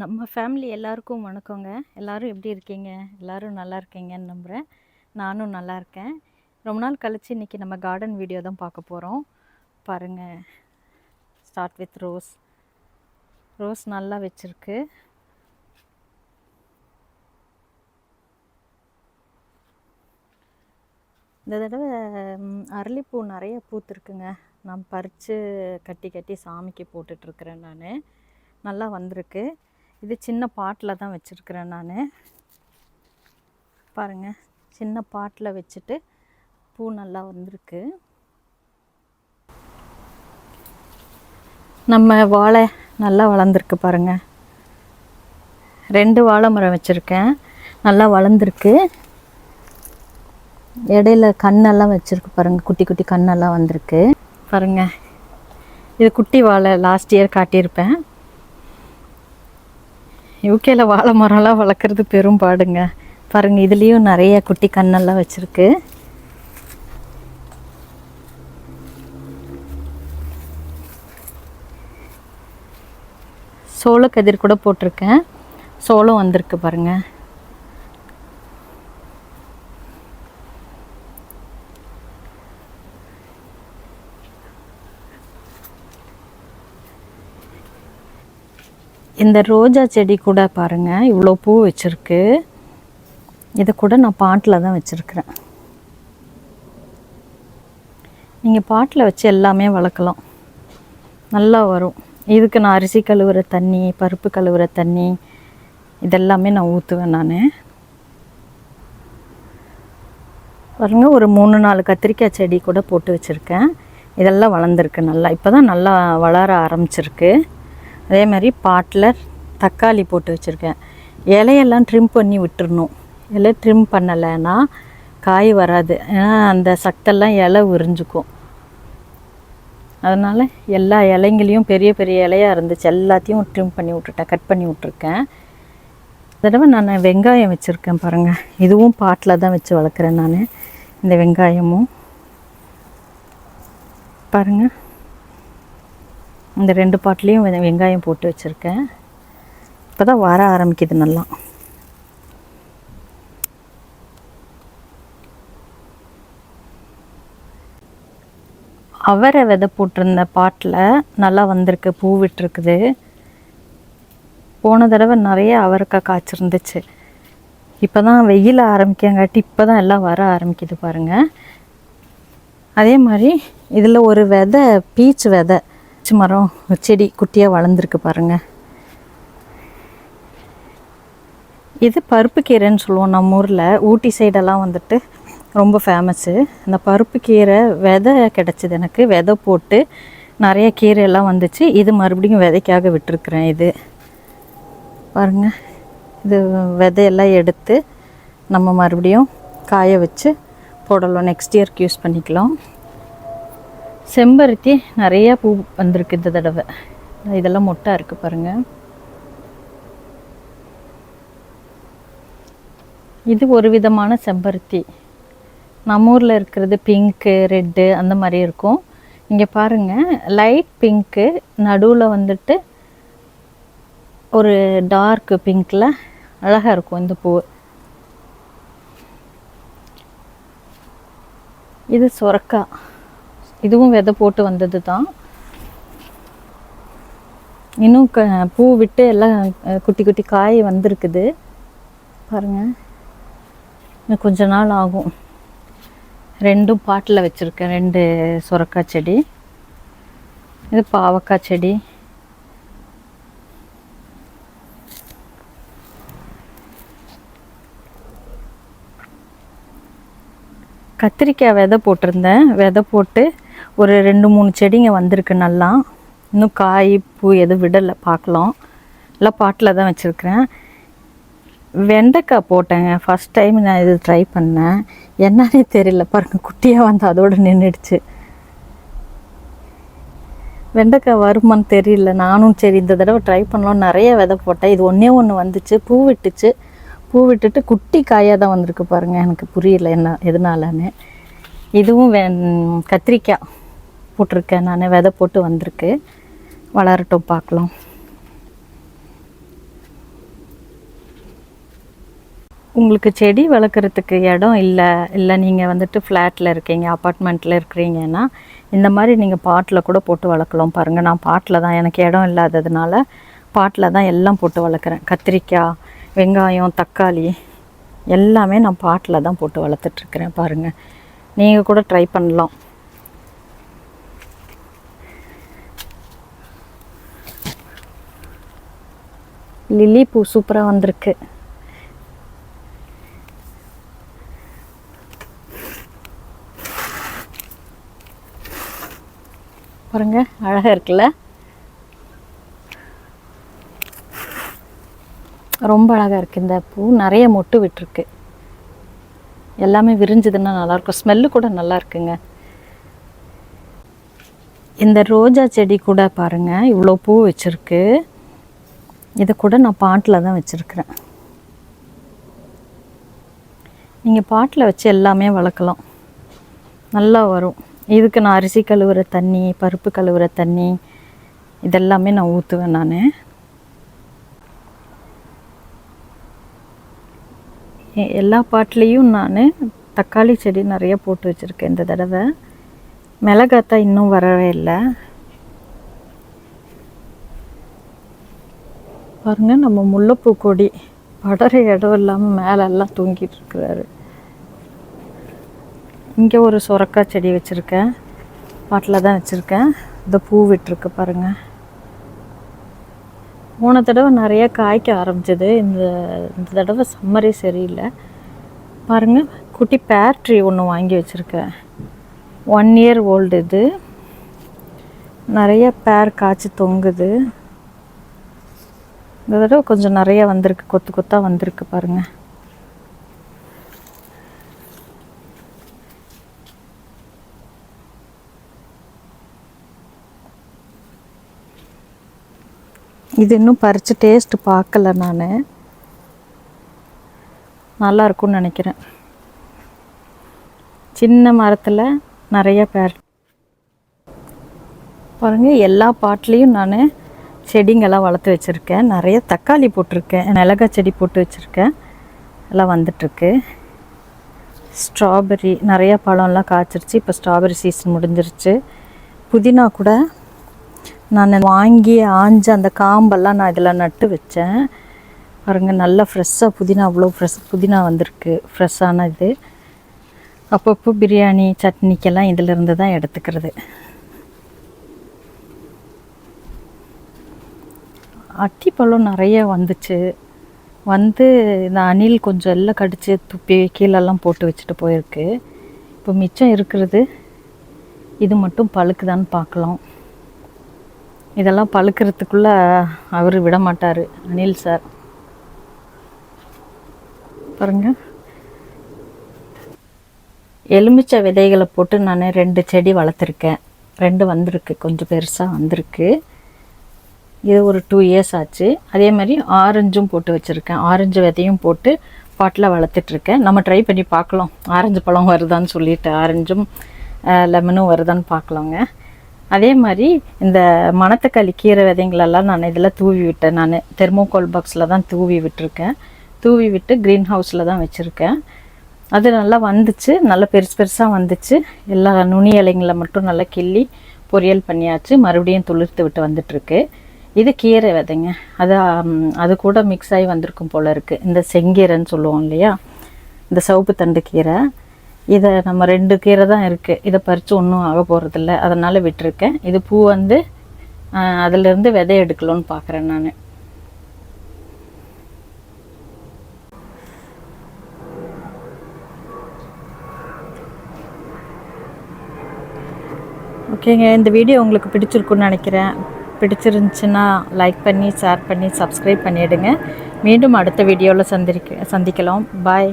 நம்ம ஃபேமிலி எல்லாருக்கும் வணக்கங்க. எல்லாரும் எப்படி இருக்கீங்க? எல்லோரும் நல்லா இருக்கீங்கன்னு நம்புகிறேன் நானும் நல்லா இருக்கேன். ரொம்ப நாள் கழிச்சு இன்றைக்கி நம்ம கார்டன் வீடியோ தான் பார்க்க போகிறோம் பாருங்கள் ஸ்டார்ட் வித் ரோஸ் ரோஸ் நல்லா வச்சுருக்கு. இந்த தடவை அரளிப்பூ நிறைய பூத்துருக்குங்க. நான் பறித்து கட்டி கட்டி சாமிக்கு போட்டுட்ருக்குறேன் நான். நல்லா வந்திருக்கு. இது சின்ன பாட்டில் தான் வச்சுருக்கிறேன் நான். பாருங்கள் சின்ன பாட்டில் வச்சுட்டு பூ நல்லா வந்திருக்கு. நம்ம வாழை நல்லா வளர்ந்துருக்கு பாருங்கள் ரெண்டு வாழை மரம் வச்சுருக்கேன். நல்லா வளர்ந்துருக்கு. இடையில கண்ணெல்லாம் வச்சுருக்கு பாருங்கள் குட்டி குட்டி கண்ணெல்லாம் வந்திருக்கு. பாருங்கள் இது குட்டி வாழை லாஸ்ட் இயர் காட்டியிருப்பேன். யூகேல வாழை மரம்லாம் வளர்க்குறது பெரும் பாடுங்க. பாருங்கள் இதுலேயும் நிறைய குட்டி கண்ணெல்லாம் வச்சுருக்கு. சோள கதிர் கூட போட்டிருக்கேன். சோளம் வந்திருக்கு பாருங்கள் இந்த ரோஜா செடி கூட பாருங்கள் இவ்வளோ பூ வச்சுருக்கு. இதை கூட நான் பாட்டில் தான் வச்சுருக்கிறேன். நீங்கள் பாட்டில் வச்சு எல்லாமே வளர்க்கலாம். நல்லா வரும். இதுக்கு நான் அரிசி கழுவுற தண்ணி பருப்பு கழுவுற தண்ணி இதெல்லாமே நான் ஊற்றுவேன் நான். பாருங்கள் ஒரு மூணு நாலு கத்திரிக்காய் செடி கூட போட்டு வச்சுருக்கேன். இதெல்லாம் வளர்ந்துருக்கு நல்லா. இப்போ தான் நல்லா வளர ஆரம்பிச்சிருக்கு. அதே மாதிரி பாட்டில் தக்காளி போட்டு வச்சுருக்கேன். இலையெல்லாம் ட்ரிம் பண்ணி விட்டுறணும். இலை ட்ரிம் பண்ணலைன்னா காய் வராது. ஏன்னா அந்த சத்தெல்லாம் இலை உறிஞ்சிக்கும். அதனால் எல்லா இலைங்களையும் பெரிய பெரிய இலையாக இருந்துச்சு. எல்லாத்தையும் ட்ரிம் பண்ணி விட்டுட்டேன். கட் பண்ணி விட்ருக்கேன் தடவை நான் வெங்காயம் வச்சுருக்கேன் பாருங்கள் இதுவும் பாட்டில் தான் வச்சு வளர்க்குறேன் நான். இந்த வெங்காயமும். பாருங்கள் இந்த ரெண்டு பாட்லேயும் வெங்காயம் போட்டு வச்சுருக்கேன். இப்போ தான் வர ஆரம்பிக்குது நல்லா. அவரை விதை போட்டிருந்த பாட்டில் நல்லா வந்திருக்கு பூ விட்டுருக்குது. போன தடவை நிறைய அவரைக்காய் காய்ச்சிருந்துச்சு. இப்போ தான் வெயில் ஆரம்பிக்கங்காட்டி இப்போ தான் எல்லாம் வர ஆரம்பிக்குது பாருங்கள் அதே மாதிரி இதில் ஒரு விதை பீச் விதை. பச்சை மரம் செடி குட்டியாக வளர்ந்துருக்கு பாருங்கள் இது பருப்பு கீரைன்னு சொல்லுவோம் நம்ம ஊரில். ஊட்டி சைடெல்லாம் வந்துட்டு ரொம்ப ஃபேமஸ்ஸு இந்த பருப்பு கீரை விதை கிடச்சிது எனக்கு. விதை போட்டு நிறைய கீரை எல்லாம் வந்துச்சு. இது மறுபடியும் விதைக்காக விட்டுருக்குறேன் இது. பாருங்க. இது விதையெல்லாம் எடுத்து நம்ம மறுபடியும் காய வச்சு போடலாம். நெக்ஸ்ட் இயர்க்கு யூஸ் பண்ணிக்கலாம். செம்பருத்தி நிறைய பூ வந்திருக்கு இந்த தடவை. இதெல்லாம் மொட்டாக இருக்குது பாருங்கள் இது ஒரு விதமான செம்பருத்தி. நம்ம ஊரில் இருக்கிறது பிங்க்கு ரெட்டு அந்த மாதிரி இருக்கும். இங்கே பாருங்கள் லைட் பிங்க்கு நடுவில் வந்துட்டு ஒரு டார்க் பிங்க்கில் அழகாக இருக்கும் இந்த பூ. இது சுரக்காய். இதுவும் விதை போட்டு வந்தது தான் இன்னும் க பூ விட்டு எல்லாம் குட்டி குட்டி காய் வந்திருக்குது. பாருங்கள் இன்னும் கொஞ்ச நாள் ஆகும். ரெண்டும் பாட்டில் வச்சுருக்கேன். ரெண்டு சுரக்காய் செடி. இது பாவக்காய் செடி. கத்திரிக்காய் விதை போட்டிருந்தேன். விதை போட்டு ஒரு ரெண்டு மூணு செடிங்க வந்திருக்கு நல்லா. இன்னும் காய் பூ எதுவும் விடலை பார்க்கலாம். எல்லாம் பாட்டில் தான் வச்சுருக்கிறேன். வெண்டைக்காய் போட்டேங்க. ஃபஸ்ட் டைம் நான் இது ட்ரை பண்ணேன். என்னன்னே தெரியல. பாருங்க குட்டியாக வந்து அதோடு நின்றுடுச்சு வெண்டைக்காய் வருமான்னு தெரியல. நானும் சரி இந்த தடவை ட்ரை பண்ணலாம் நிறைய விதை போட்டேன். இது ஒன்றே ஒன்று வந்துச்சு. பூ விட்டுச்சு. பூ விட்டுட்டு குட்டி காயாக தான் வந்திருக்கு பாருங்கள் எனக்கு புரியல என்ன எதனாலன்னு. இதுவும் வே கத்திரிக்காய் போட்டிருக்கேன். நான் விதை போட்டு வந்திருக்கு. வளரட்டும் பார்க்கலாம். உங்களுக்கு செடி வளர்க்குறதுக்கு இடம் இல்லை இல்லை நீங்கள் வந்துட்டு ஃப்ளாட்டில் இருக்கீங்க அப்பார்ட்மெண்ட்டில் இருக்கிறீங்கன்னா இந்த மாதிரி நீங்கள் பாட்டில் கூட போட்டு வளர்க்கலாம். பாருங்கள் நான் பாட்டில் தான். எனக்கு இடம் இல்லாததுனால பாட்டில் தான் எல்லாம் போட்டு வளர்க்குறேன். கத்திரிக்காய் வெங்காயம் தக்காளி எல்லாமே நான் பாட்டில் தான் போட்டு வளர்த்துட்ருக்குறேன் பாருங்கள் நீங்கள் கூட ட்ரை பண்ணலாம். லில்லி பூ சூப்பராக வந்திருக்கு. பாருங்க அழகாக இருக்குல்ல? ரொம்ப அழகாக இருக்குது இந்த பூ. நிறைய மொட்டு விட்டுருக்கு. எல்லாமே விரிஞ்சதுன்னா நல்லாயிருக்கும். ஸ்மெல்லு கூட நல்லா இருக்குங்க இந்த ரோஜா செடி கூட பாருங்கள் இவ்வளோ பூ வச்சுருக்கு. இதை கூட நான் பாட்டில் தான் வச்சுருக்கிறேன். நீங்கள் பாட்டில் வச்சு எல்லாமே வளர்க்கலாம். நல்லா வரும். இதுக்கு நான் அரிசி கழுவுற தண்ணி பருப்பு கழுவுற தண்ணி இதெல்லாமே நான் ஊற்றுவேன் நான். எல்லா பாட்லேயும் நான் தக்காளி செடி நிறைய போட்டு வச்சுருக்கேன் இந்த தடவை. மிளகாத்தா இன்னும் வரவே இல்லை. பாருங்க நம்ம முல்லைப்பூ கொடி படற இடம் இல்லாமல் மேலெல்லாம் தூங்கிட்டு இருக்கிறாரு. இங்கே ஒரு சுரக்காய் செடி வச்சுருக்கேன். பாட்டில் தான் வச்சுருக்கேன். இந்த பூ விட்டுருக்கு பாருங்கள் போன தடவை நிறைய காய்க்க ஆரம்பிச்சது. இந்த இந்த தடவை சம்மரே சரியில்லை. பாருங்கள் குட்டி பேர் ட்ரீ ஒன்று வாங்கி வச்சுருக்கேன். ஒன் இயர் ஓல்டு இது. நிறைய பேர் காய்ச்சி தொங்குது. இந்த தடவை கொஞ்சம் நிறையா வந்திருக்கு கொத்து கொத்தாக வந்திருக்கு பாருங்கள் இது இன்னும் பறித்து டேஸ்ட் பார்க்கல நான். நல்லா இருக்கும்னு நினைக்கிறேன். சின்ன மரத்தில் நிறைய பேர். பாருங்கள் எல்லா பாட்லேயும் நான் செடிங்கெல்லாம் வளர்த்து வச்சுருக்கேன். நிறைய தக்காளி போட்டிருக்கேன். மிளகாய் செடி போட்டு வச்சுருக்கேன். எல்லாம் வந்துட்டுருக்கு. ஸ்ட்ராபெரி நிறைய பழம்லாம் காய்ச்சிருச்சு. இப்போ ஸ்ட்ராபெரி சீசன் முடிஞ்சிருச்சு. புதினா கூட நான் வாங்கி ஆஞ்சு அந்த காம்பெல்லாம் நான் இதில் நட்டு வச்சேன். பாருங்கள் நல்லா ஃப்ரெஷ்ஷாக புதினா அவ்வளோ ஃப்ரெஷ் புதினா வந்திருக்கு. ஃப்ரெஷ்ஷான இது. அப்பப்போ பிரியாணி சட்னிக்கெல்லாம் இதிலிருந்து தான் எடுத்துக்கிறது. அட்டிப்பழம் நிறைய வந்துச்சு. வந்து இந்த அணில் கொஞ்சம் எல்லாம் கடித்து துப்பி கீழெல்லாம் போட்டு வச்சுட்டு போயிருக்கு. இப்போ மிச்சம் இருக்கிறது இது மட்டும் பழுக்குதான்னு பார்க்கலாம். இதெல்லாம் பழுக்கிறதுக்குள்ளே அவர் விட மாட்டார் அனில் சார். பாருங்க. எலுமிச்சை விதைகளை போட்டு நான் ரெண்டு செடி வளர்த்துருக்கேன். ரெண்டு வந்திருக்கு கொஞ்சம் பெருசாக வந்திருக்கு. இது ஒரு டூ இயர்ஸ் ஆச்சு. அதே மாதிரி ஆரஞ்சும் போட்டு வச்சுருக்கேன். ஆரஞ்சு விதையும் போட்டு பாட்டில் வளர்த்துட்ருக்கேன் நம்ம ட்ரை பண்ணி பார்க்கலாம். ஆரஞ்சு பழம் வருதான்னு சொல்லிட்டு ஆரஞ்சும் லெமனும் வருதான்னு பார்க்கலாங்க. அதே மாதிரி இந்த மணத்தக்காளி கீரை விதைங்களெல்லாம் நான் இதில் தூவி விட்டேன் நான் தெர்மோகோல் பாக்ஸில் தான் தூவி விட்டுருக்கேன். தூவி விட்டு க்ரீன் ஹவுஸில் தான் வச்சுருக்கேன். அது நல்லா வந்துச்சு. நல்லா பெருசு பெருசாக வந்துச்சு. எல்லா நுனி இலைங்களை மட்டும் நல்லா கிள்ளி பொரியல் பண்ணியாச்சு. மறுபடியும் துளிர்த்து விட்டு வந்துட்டுருக்கு. இது கீரை விதைங்க. அது அது கூட மிக்ஸ் ஆகி வந்திருக்கும் போல் இருக்குது இந்த செங்கீரைன்னு சொல்லுவோம் இல்லையா? இந்த சவுப்பு தண்டு கீரை. இதை நம்ம ரெண்டு கீரை தான் இருக்குது இதை பறித்து ஒன்றும் ஆக போகிறதில்ல அதனால் விட்டுருக்கேன். இது பூ வந்து அதிலிருந்து விதை எடுக்கலான்னு பார்க்குறேன் நான். ஓகேங்க இந்த வீடியோ உங்களுக்கு பிடிச்சிருக்குன்னு நினைக்கிறேன். பிடிச்சிருந்துச்சுன்னா லைக் பண்ணி ஷேர் பண்ணி சப்ஸ்கிரைப் பண்ணிவிடுங்க மீண்டும் அடுத்த வீடியோவில் சந்திக்க சந்திக்கலாம். பாய்